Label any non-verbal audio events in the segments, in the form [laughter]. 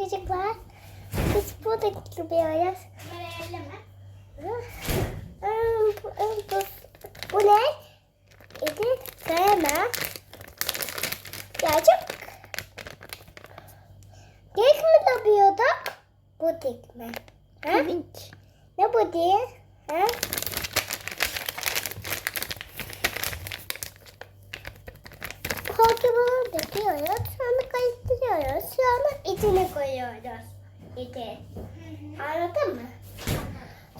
Çocuklar biz burada gidiyoruz. Kamerayı elleme. Bu, bu, bu ne? Edit sevme. Gerçek. Dik mi yapıyorduk? Bu dik mi? Ha? Ne bu diye? Ha? Hortumu döküyoruz. Sonra karıştırıyoruz. Sonra içine İçi. Anladın mı?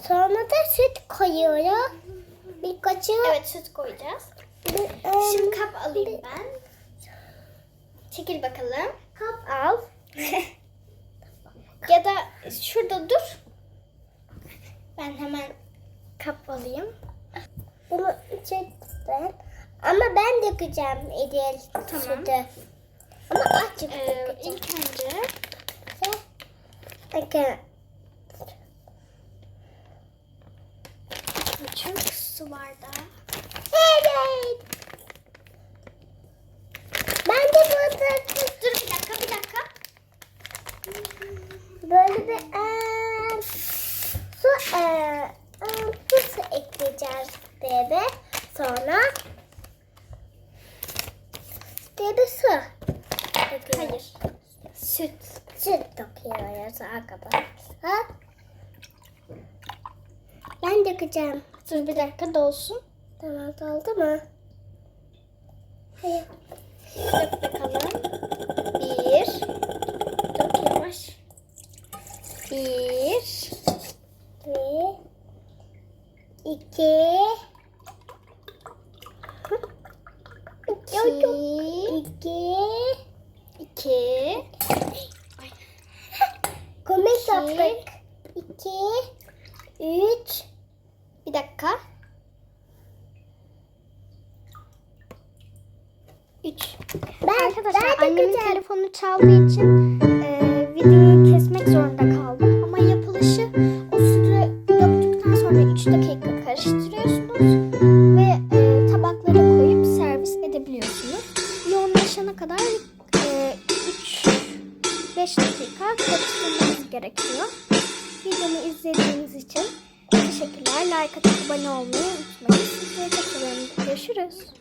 Sonra da süt koyuyoruz. Bir kaçı. Evet süt koyacağız. Bir, Şimdi kap alayım ben. Çekil bakalım. kap al. [laughs] Ya da şurada dur. Ben hemen kap alayım. Bunu içeriden. Ama ben dökeceğim Edil Tamam. sütü. Ama azıcık Ee, dökeceğim. ilk önce Bakın. çok su bardağı. Evet. Ben de burada Dur bir dakika bir dakika. böyle bir eee, su eee, su su ekleyeceğiz bebe. Sonra bebe su. Hayır. Süt. Süt döküyoruz arkadaşlar. Ben dökeceğim. Dur bir dakika dolsun. Tamam oldu mu? Hayır. Dök bakalım. Bir. Dök yavaş. Bir. Bir, iki, İki. iki, İki. Yaptık. İki, üç, Bir dakika. Üç. ben, Arkadaşlar ben annemin dökeceğim. telefonu çaldığı için e, videoyu kesmek zorunda kaldım. Ama yapılışı o sütü döktükten sonra 3 dakika karıştırıyorsunuz ve e, tabaklara koyup servis edebiliyorsunuz. Yoğunlaşana kadar 3-5 dakika karıştırmanız gerekiyor. Videomu izlediğiniz için teşekkürler. Like atıp abone olmayı unutmayın. Sizleri çok. Görüşürüz.